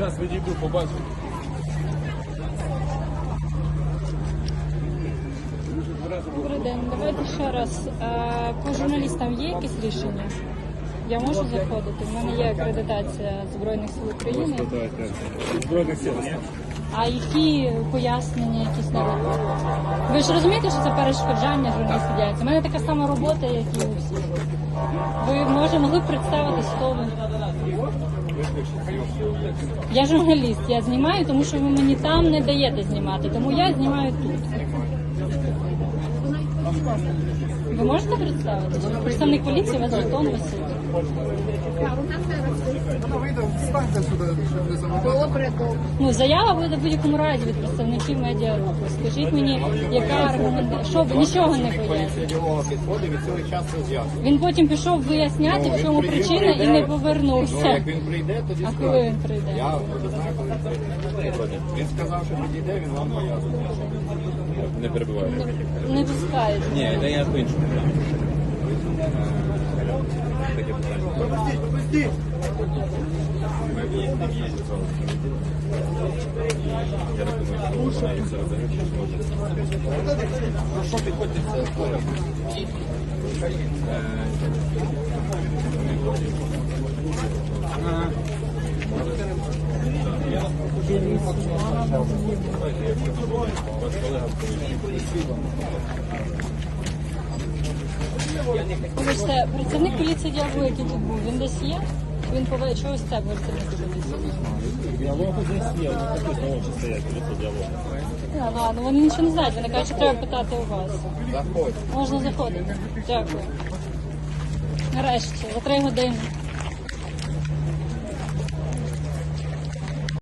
Зараз відійду, побачу. Добрий день. Давайте ще раз. Е, По журналістам є якісь рішення? Я можу заходити? У мене є акредитація Збройних сил України. Збройних сил, ні? А які пояснення, якісь навіть? Ви ж розумієте, що це перешкоджання журналістської діяльності? У мене така сама робота, як і у всіх. Ви може могли б представити хто ви? Я журналіст, я знімаю, тому що ви мені там не даєте знімати, тому я знімаю тут. Ви можете представити? Представник поліції, у вас жетон висить. Ну, заява буде в будь-якому разі від представників медіагрупи. Скажіть мені, яка аргументація? Що ви нічого не пояснює? від цього часу. Він потім пішов виясняти, в чому причина, і не Ну, повернувся. як він прийде, тоді А скаже. коли він прийде? Я не знаю, коли він прийде. Він сказав, що підійде, він вам пояснить. Не перебуваю. Не пускають. Ні, де я по-іншому. Я рекомендую, що навіть серед загиблих. Ну що підходьте, це Вибачте, працівник поліції діалогу, який тут був, він десь є? Він пове чогось це працівник поліції? Діалог десь є, ну такі знову чи стоять, це діалог. А, ладно, вони нічого не знають, вони кажуть, що треба питати у вас. Заходь. Можна заходити. Дякую. Нарешті, за три години.